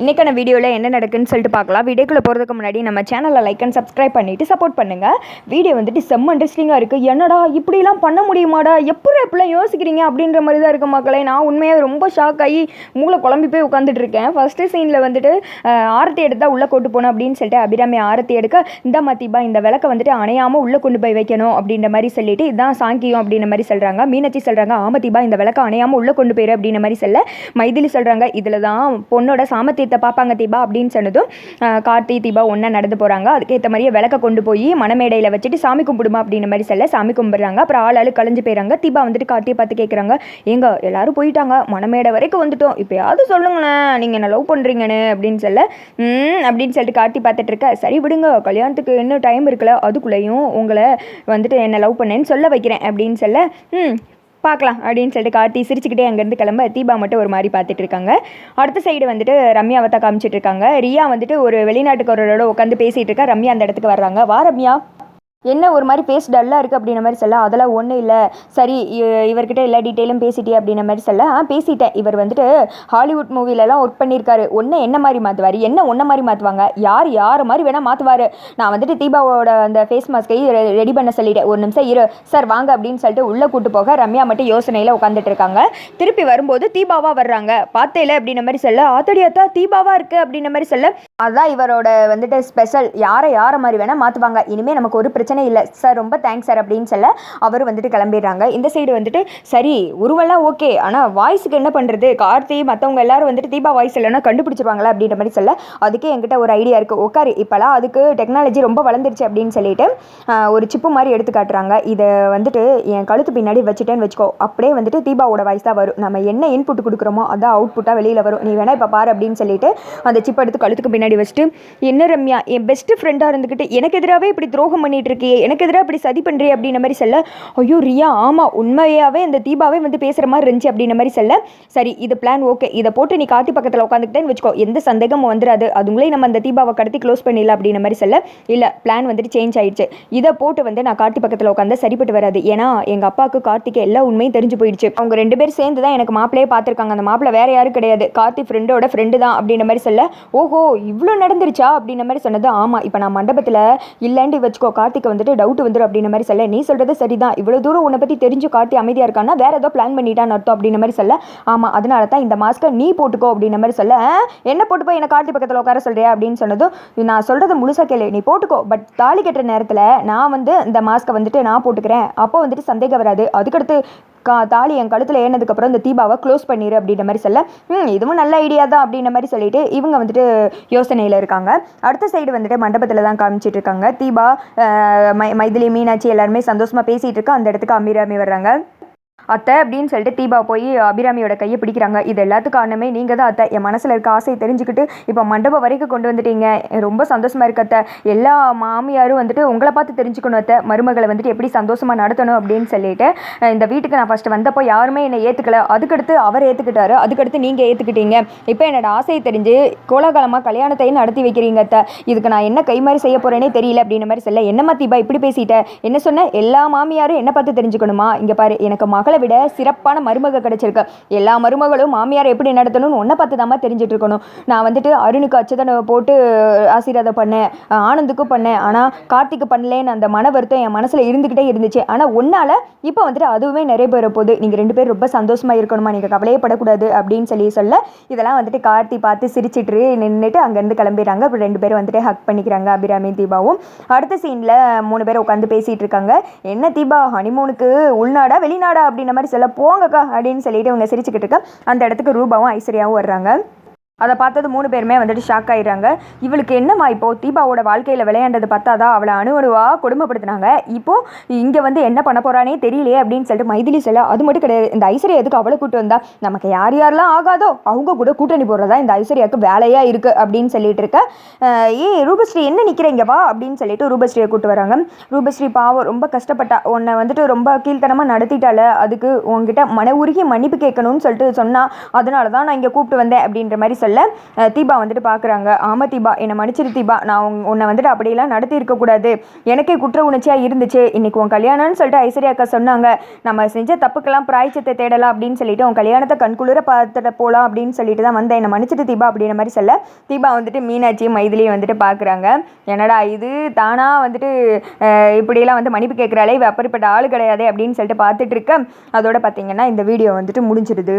இன்றைக்கான வீடியோவில் என்ன நடக்குன்னு சொல்லிட்டு பார்க்கலாம். வீடியோக்குள்ளே போகிறதுக்கு முன்னாடி நம்ம சேனலை லைக் அண்ட் சப்ஸ்கிரைப் பண்ணிவிட்டு சப்போர்ட் பண்ணுங்கள் வீடியோ வந்துட்டு செம்ம இன்ட்ரெஸ்டிங்காக இருக்குது என்னடா இப்படிலாம் பண்ண முடியுமாடா? எப்படி இப்படிலாம் யோசிக்கிறீங்க? அப்படின்ற மாதிரி தான் இருக்க மக்களே. நான் உண்மையாக ரொம்ப ஷாக் ஆகி மூளை குழம்பி போய் உட்காந்துட்டு இருக்கேன். ஃபஸ்ட்டு சீனில் வந்துட்டு அஹ், ஆரத்தி எடுத்தா உள்ளே கொண்டு போகணும் அப்படின்னு சொல்லிட்டு அபிராமி ஆரத்தி எடுக்க இந்த மத்திபா இந்த விளக்கை வந்துட்டு அணையாமல் உள்ளே கொண்டு போய் வைக்கணும் அப்படின்ற மாதிரி சொல்லிட்டு இதான் சாங்கியம் அப்படின்ற மாதிரி சொல்கிறாங்க மீனாட்சி சொல்கிறாங்க ஆமத்திபா இந்த விளக்கை அணையாமல் உள்ளே கொண்டு போயிரு அப்படின்ற மாதிரி சொல்ல மைதிலி சொல்கிறாங்க இதில் தான் பொண்ணு பொண்ணோட சாமர்த்தியத்தை பார்ப்பாங்க தீபா அப்படின்னு சொன்னதும் கார்த்தி தீபா ஒன்றா நடந்து போகிறாங்க அதுக்கேற்ற மாதிரியே விளக்க கொண்டு போய் மணமேடையில் வச்சுட்டு சாமி கும்பிடுமா அப்படின்ற மாதிரி சொல்ல சாமி கும்பிட்றாங்க. அப்புறம் ஆள் ஆளு கலைஞ்சு போயிறாங்க. தீபா வந்துட்டு கார்த்தியை பார்த்து கேட்குறாங்க எங்க எல்லாரும் போயிட்டாங்க. மணமேடை வரைக்கும் வந்துட்டோம். இப்போயாவது சொல்லுங்களேன். நீங்கள் என்ன லவ் பண்ணுறீங்கன்னு அப்படின்னு சொல்ல அப்படின்னு சொல்லிட்டு கார்த்தி பார்த்துட்டு இருக்க. சரி விடுங்க. கல்யாணத்துக்கு இன்னும் டைம் இருக்குல்ல. அதுக்குள்ளேயும் உங்களை வந்துட்டு என்ன லவ் பண்ணேன்னு சொல்ல வைக்கிறேன். அப்படின்னு சொல்ல ம் பார்க்கலாம் அப்படின்னு சொல்லிட்டு கார்த்தி சிரிச்சுக்கிட்டே அங்கேருந்து கிளம்ப தீபா மட்டும் ஒரு மாதிரி பார்த்துட்டு இருக்காங்க. அடுத்த சைடு வந்துட்டு ரம்யாவை தான் காமிச்சிட்டு இருக்காங்க. ரியா வந்துட்டு ஒரு வெளிநாட்டுக்காரரோட உட்காந்து பேசிகிட்டு இருக்கா. ரம்யா அந்த இடத்துக்கு வர்றாங்க. வா ரம்யா. என்ன ஒரு மாதிரி பேஸ் டல்லாக இருக்குது அப்படின்ன மாதிரி சொல்ல அதெல்லாம் ஒன்றும் இல்லை. சரி இவர்கிட்ட எல்லா டீட்டெயிலும் பேசிட்டே அப்படின்ன மாதிரி சொல்ல ஆ பேசிட்டேன். இவர் வந்துட்டு ஹாலிவுட் மூவிலலாம் ஒர்க் பண்ணியிருக்காரு ஒன்று என்ன மாதிரி மாற்றுவார் என்ன ஒன்றை மாதிரி மாற்றுவாங்க யார் யார் மாதிரி வேணால் மாற்றுவார் நான் வந்துட்டு தீபாவோட அந்த ஃபேஸ் மாஸ்கை ரெடி பண்ண சொல்லிட்டேன். ஒரு நிமிஷம் இரு. சார் வாங்க அப்படின்னு சொல்லிட்டு உள்ளே கூட்டு போக ரம்யா மட்டும் யோசனையில் உட்காந்துட்டு இருக்காங்க. திருப்பி வரும்போது தீபாவாக வர்றாங்க. பார்த்தேல அப்படின்ன மாதிரி சொல்ல ஆத்தடியாத்தா தீபாவாக இருக்குது அப்படின்ன மாதிரி சொல்ல அதான் இவரோட வந்துட்டு ஸ்பெஷல் யாரை யாரை மாதிரி வேணால் மாற்றுவாங்க இனிமேல் நமக்கு ஒரு பிரச்சனை இல்லை. சார் ரொம்ப தேங்க்ஸ் சார் அப்படின்னு சொல்ல அவர் வந்துட்டு கிளம்பிடுறாங்க. இந்த சைடு வந்துட்டு சரி உருவெல்லாம் ஓகே ஆனால் வாய்ஸுக்கு என்ன பண்ணுறது கார்த்தி மற்றவங்க எல்லாரும் வந்துட்டு தீபா வாய்ஸ் இல்லைன்னா கண்டுபிடிச்சிருவாங்களா அப்படின்ற மாதிரி சொல்ல அதுக்கே என்கிட்ட ஒரு ஐடியா இருக்குது உட்காரு இப்போலாம் அதுக்கு டெக்னாலஜி ரொம்ப வளர்ந்துருச்சு அப்படின்னு சொல்லிட்டு ஒரு சிப்பு மாதிரி எடுத்து காட்டுறாங்க. இதை வந்துட்டு என் கழுத்து பின்னாடி வச்சுட்டேன்னு வச்சுக்கோ. அப்படியே வந்துட்டு தீபாவோட வாய்ஸ் தான் வரும். நம்ம என்ன இன்புட் கொடுக்குறோமோ அதான் அவுட்புட்டாக வெளியில் வரும். நீ வேணா இப்போ பாரு அப்படின்னு சொல்லிட்டு அந்த சிப் எடுத்து கழுத்துக்கு பின்னாடி வச்சுட்டு என்ன ரம்யா என் பெஸ்ட் ஃப்ரெண்டாக இருந்துக்கிட்டு எனக்கு எதிராகவே இப்படி துரோகம் பண்ணிட்டு இருக்கியே எனக்கு எதிராக இப்படி சதி பண்ணுறியே அப்படின்ற மாதிரி சொல்ல ஐயோ ரியா ஆமாம் உண்மையாகவே இந்த தீபாவே வந்து பேசுகிற மாதிரி இருந்துச்சு அப்படின்ற மாதிரி சொல்ல சரி இது பிளான் ஓகே இதை போட்டு நீ கார்த்தி பக்கத்தில் உட்காந்துக்கிட்டேன்னு வச்சுக்கோ எந்த சந்தேகமும் வந்துடாது அதுங்களே நம்ம அந்த தீபாவை கடத்தி க்ளோஸ் பண்ணிடலாம் அப்படின்ற மாதிரி சொல்ல இல்லை பிளான் வந்துட்டு சேஞ்ச் ஆயிடுச்சு. இதை போட்டு வந்து நான் கார்த்தி பக்கத்தில் உட்காந்து சரிப்பட்டு வராது. ஏன்னா எங்கள் அப்பாவுக்கு கார்த்திக்கு எல்லா உண்மையும் தெரிஞ்சு போயிடுச்சு. அவங்க ரெண்டு பேரும் சேர்ந்து தான் எனக்கு மாப்பிளையே பார்த்துருக்காங்க. அந்த மாப்பிள்ளை வேற யாரும் கிடையாது. கார்த்தி ஃப்ரெண்டோட ஃப்ரெண்டு தான் அப்படின்ற மாதிரி சொல்ல ஓஹோ இவ்வளோ இவ்வளோ நடந்துருச்சா அப்படின்ற மாதிரி சொன்னது ஆமாம் இப்போ நான் மண்டபத்தில் இல்லைண்டி வச்சுக்கோ கார்த்திக்கு வந்துட்டு டவுட் வந்துடும் அப்படின்ற மாதிரி சொல்ல நீ சொல்கிறது சரிதான். இவ்வளோ தூரம் உன்னை பற்றி தெரிஞ்சு கார்த்தி அமைதியாக இருக்கான்னா வேறு ஏதோ பிளான் பண்ணிட்டான்னு அர்த்தம் அப்படின்ற மாதிரி சொல்ல ஆமாம் அதனால தான் இந்த மாஸ்க்கை நீ போட்டுக்கோ அப்படின்ற மாதிரி சொல்ல என்ன போட்டு போய் என்ன கார்த்தி பக்கத்தில் உட்கார சொல்கிறியா அப்படின்னு சொன்னதும் நான் சொல்கிறது முழுசாக கேளு நீ போட்டுக்கோ. பட் தாலி கட்டுற நேரத்தில் நான் வந்து இந்த மாஸ்க்கை வந்துட்டு நான் போட்டுக்கிறேன். அப்போ வந்துட்டு சந்தேகம் வராது. அதுக்கடுத்து கா தாலி என் கழுத்தில் ஏறினதுக்கப்புறம் இந்த தீபாவை க்ளோஸ் பண்ணிடு அப்படின்ற மாதிரி சொல்ல ம் இதுவும் நல்ல ஐடியா தான் அப்படின்ற மாதிரி சொல்லிட்டு இவங்க வந்துட்டு யோசனையில் இருக்காங்க. அடுத்த சைடு வந்துட்டு மண்டபத்தில் தான் காமிச்சிட்டு இருக்காங்க. தீபா மை மைதிலி மீனாட்சி எல்லாருமே சந்தோஷமாக பேசிகிட்டு இருக்கா. அந்த இடத்துக்கு அமீராமி வர்றாங்க. அத்தை அப்படின்னு சொல்லிட்டு தீபா போய் அபிராமியோட கையை பிடிக்கிறாங்க. இது எல்லாத்துக்கும் காரணமே நீங்கள் தான் அத்தை. என் மனசில் இருக்க ஆசையை தெரிஞ்சுக்கிட்டு இப்போ மண்டபம் வரைக்கும் கொண்டு வந்துட்டீங்க. ரொம்ப சந்தோஷமாக இருக்கு அத்தை. எல்லா மாமியாரும் வந்துட்டு உங்களை பார்த்து தெரிஞ்சுக்கணும் அத்தை. மருமகளை வந்துட்டு எப்படி சந்தோஷமாக நடத்தணும் அப்படின்னு சொல்லிட்டு இந்த வீட்டுக்கு நான் ஃபஸ்ட்டு வந்தப்போ யாருமே என்னை ஏற்றுக்கல அதுக்கடுத்து அவர் ஏற்றுக்கிட்டாரு அதுக்கடுத்து நீங்கள் ஏற்றுக்கிட்டீங்க இப்போ என்னோட ஆசையை தெரிஞ்சு கோலாகலமாக கல்யாணத்தையும் நடத்தி வைக்கிறீங்க அத்தை. இதுக்கு நான் என்ன கை மாதிரி செய்ய போகிறேனே தெரியல அப்படின்ற மாதிரி சொல்ல என்னம்மா தீபா இப்படி பேசிட்டேன் என்ன சொன்ன? எல்லா மாமியாரும் என்ன பார்த்து தெரிஞ்சுக்கணுமா? இங்கே பாரு எனக்கு மகளை விட சிறப்பான மருமக கிடைச்சிருக்கு. எல்லா மருமகளும் மாமியார் எப்படி நடத்தணும்னு ஒன்றை பார்த்து தாம்மா தெரிஞ்சுட்டு இருக்கணும். நான் வந்துட்டு அருணுக்கு அச்சதனை போட்டு ஆசீர்வாதம் பண்ணேன் ஆனந்துக்கும் பண்ணேன். ஆனால் கார்த்திக்கு பண்ணலேன்னு அந்த மன வருத்தம் என் மனசில் இருந்துக்கிட்டே இருந்துச்சு. ஆனால் ஒன்றால் இப்போ வந்துட்டு அதுவுமே நிறைவேற போகுது. நீங்கள் ரெண்டு பேரும் ரொம்ப சந்தோஷமாக இருக்கணுமா நீங்கள் கவலையப்படக்கூடாது அப்படின்னு சொல்லி சொல்ல இதெல்லாம் வந்துட்டு கார்த்தி பார்த்து சிரிச்சிட்டு நின்றுட்டு அங்கேருந்து கிளம்பிடுறாங்க. அப்புறம் ரெண்டு பேரும் வந்துட்டு ஹக் பண்ணிக்கிறாங்க அபிராமி தீபாவும். அடுத்த சீனில் மூணு பேர் உட்காந்து பேசிகிட்டு இருக்காங்க. என்ன தீபா ஹனிமூனுக்கு உள்நாடா வெளிநாடா அப்படின்ற மாதிரி சொல்ல போங்கக்கா அப்படின்னு சொல்லிட்டு இவங்க சிரிச்சுக்கிட்டு இருக்க அந்த இடத்துக்கு ரூபாவும் ஐஸ்வர்யாவும் வர்றாங்க. அதை பார்த்தது மூணு பேருமே வந்துட்டு ஷாக் ஆயிடுறாங்க. இவளுக்கு என்னம்மா இப்போது தீபாவோட வாழ்க்கையில் விளையாண்டது பார்த்தாதா அவளை அணு அணுவாக கொடுமைப்படுத்தினாங்க. இப்போ இங்கே வந்து என்ன பண்ண போகிறானே தெரியலையே அப்படின்னு சொல்லிட்டு மைதிலி சொல்ல அது மட்டும் கிடையாது. இந்த ஐஸ்வர்யா எதுக்கு அவளை கூட்டு வந்தா? நமக்கு யார் யாரெல்லாம் ஆகாதோ அவங்க கூட கூட்டணி போடுறதா இந்த ஐஸ்வர்யாவுக்கு வேலையாக இருக்கு? அப்படின்னு சொல்லிட்டு இருக்க. ஏ ரூபஸ்ரீ என்ன நிற்கிறீங்க வா? அப்படின்னு சொல்லிட்டு ரூபஸ்ரீயை கூட்டு வராங்க. ரூபஸ்ரீ பாவம் ரொம்ப கஷ்டப்பட்டா. உன்னை வந்துட்டு ரொம்ப கீழ்த்தனமாக நடத்திட்டால அதுக்கு உங்ககிட்ட மன உருகி மன்னிப்பு கேட்கணும்னு சொல்லிட்டு சொன்னா. அதனால தான் நான் இங்கே கூப்பிட்டு வந்தேன் அப்படின்ற மாதிரி சொல்ல சொல்ல தீபா வந்துட்டு பார்க்குறாங்க ஆமா தீபா என்னை மன்னிச்சிரு தீபா. நான் உன்னை வந்துட்டு அப்படியெல்லாம் நடத்தி இருக்கக்கூடாது எனக்கே குற்ற உணர்ச்சியாக இருந்துச்சு. இன்னைக்கு உன் கல்யாணம்னு சொல்லிட்டு ஐஸ்வர்யா அக்கா சொன்னாங்க. நம்ம செஞ்ச தப்புக்கெல்லாம் பிராய்ச்சத்தை தேடலாம் அப்படின்னு சொல்லிட்டு உன் கல்யாணத்தை கண்குளிர பார்த்துட்டு போகலாம் அப்படின்னு சொல்லிட்டு தான் வந்தேன். என்னை மன்னிச்சிட்டு தீபா அப்படின்ற மாதிரி சொல்ல தீபா வந்துட்டு மீனாட்சியும் மைதிலியும் வந்துட்டு பார்க்குறாங்க என்னடா இது? தானா வந்துட்டு இப்படியெல்லாம் வந்து மன்னிப்பு கேட்குறாளே இவ அப்படிப்பட்ட ஆள் கிடையாது அப்படின்னு சொல்லிட்டு பார்த்துட்டு இருக்க. அதோட பார்த்தீங்கன்னா இந்த வீடியோ வந்துட்டு முடிஞ்சிருது.